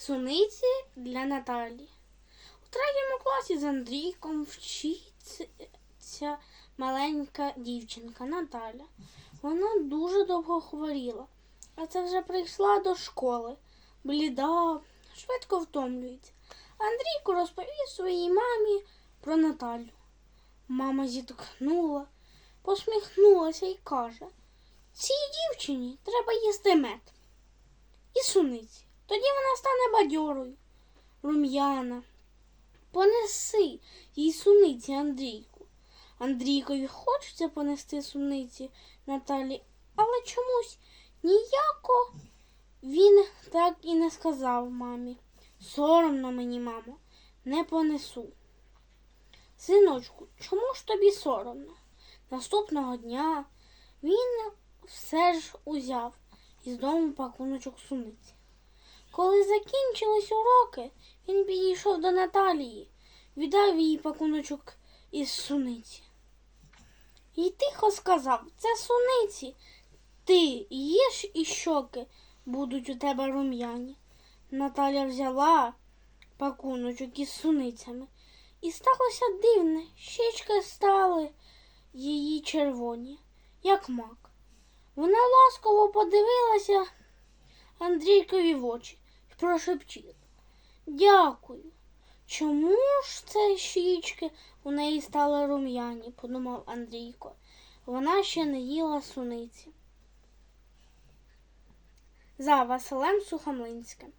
Суниці для Наталі. У третьому класі з Андрійком вчиться маленька дівчинка Наталя. Вона дуже довго хворіла, а це вже прийшла до школи. Бліда, швидко втомлюється. Андрійко розповів своїй мамі про Наталю. Мама зітхнула, посміхнулася і каже: Цій дівчині треба їсти мед і суниці. Тоді вона стане бадьорою, рум'яна. Понеси їй суниці Андрійку. Андрійкові хочеться понести суниці Наталі, але чомусь ніяко він так і не сказав мамі. Соромно мені, мамо, не понесу. Синочку, чому ж тобі соромно? Наступного дня він все ж узяв із дому пакуночок суниці. Коли закінчились уроки, він підійшов до Наталії, віддав їй пакуночок із суниці. І тихо сказав, це суниці. Ти їж і щоки будуть у тебе рум'яні. Наталя взяла пакуночок із суницями. І сталося дивне, щічки стали її червоні, як мак. Вона ласково подивилася Андрійкові в очі прошепчила. Дякую. Чому ж це щічки у неї стали рум'яні, подумав Андрійко. Вона ще не їла суниці. За Василем Сухомлинським.